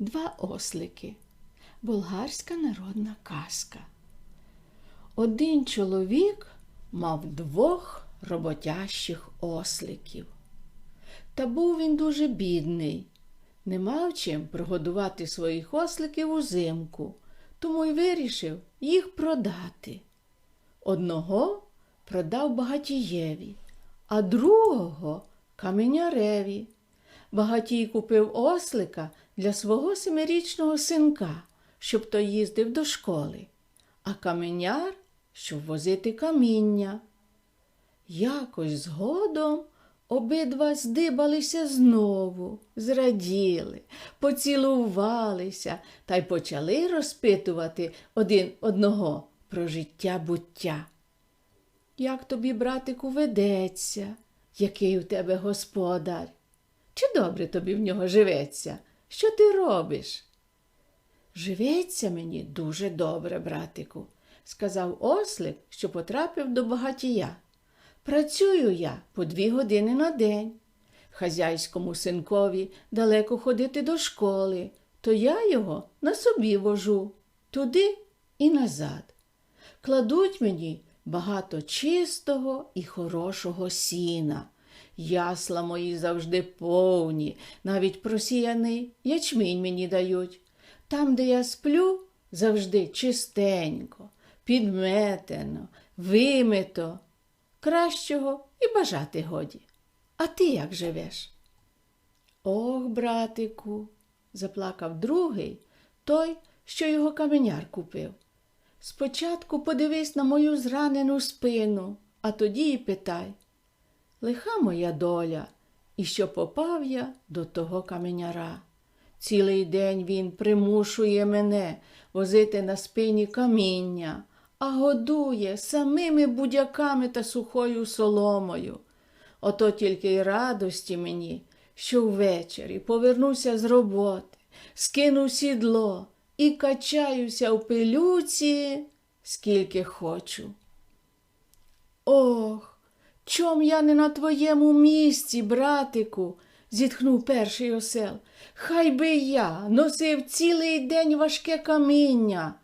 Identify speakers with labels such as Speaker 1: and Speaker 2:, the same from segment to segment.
Speaker 1: Два ослики. Болгарська народна казка. Один чоловік мав двох роботящих осликів. Та був він дуже бідний, не мав чим прогодувати своїх осликів узимку, тому й вирішив їх продати. Одного продав багатієві, а другого каменяреві. Багатій купив ослика для свого семирічного синка, щоб той їздив до школи, а каменяр, щоб возити каміння. Якось згодом обидва здибалися знову, зраділи, поцілувалися та й почали розпитувати один одного про життя буття. Як тобі, братику, ведеться, який у тебе господар? Чи добре тобі в нього живеться? Що ти робиш? Живеться мені дуже добре, братику, сказав ослик, що потрапив до багатія. Працюю я по дві години на день. Хазяйському синкові далеко ходити до школи, то я його на собі вожу туди і назад. Кладуть мені багато чистого і хорошого сіна. Ясла мої завжди повні, навіть просіяний ячмінь мені дають. Там, де я сплю, завжди чистенько, підметено, вимито. Кращого і бажати годі. А ти як живеш? Ох, братику, заплакав другий, той, що його каменяр купив. Спочатку подивись на мою зранену спину, а тоді й питай. Лиха моя доля, і що попав я до того каменяра. Цілий день він примушує мене возити на спині каміння, а годує самими будяками та сухою соломою. Ото тільки й радості мені, що ввечері повернуся з роботи, скину сідло і качаюся в пилюці, скільки хочу. Ох, чом я не на твоєму місці, братику, зітхнув перший осел. Хай би я носив цілий день важке каміння,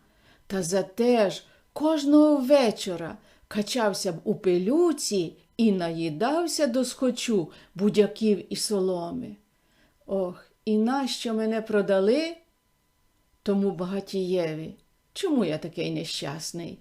Speaker 1: та зате ж кожного вечора качався б у пилюці і наїдався до схочу будяків і соломи. Ох, і нащо мене продали? Тому багатієві. Чому я такий нещасний?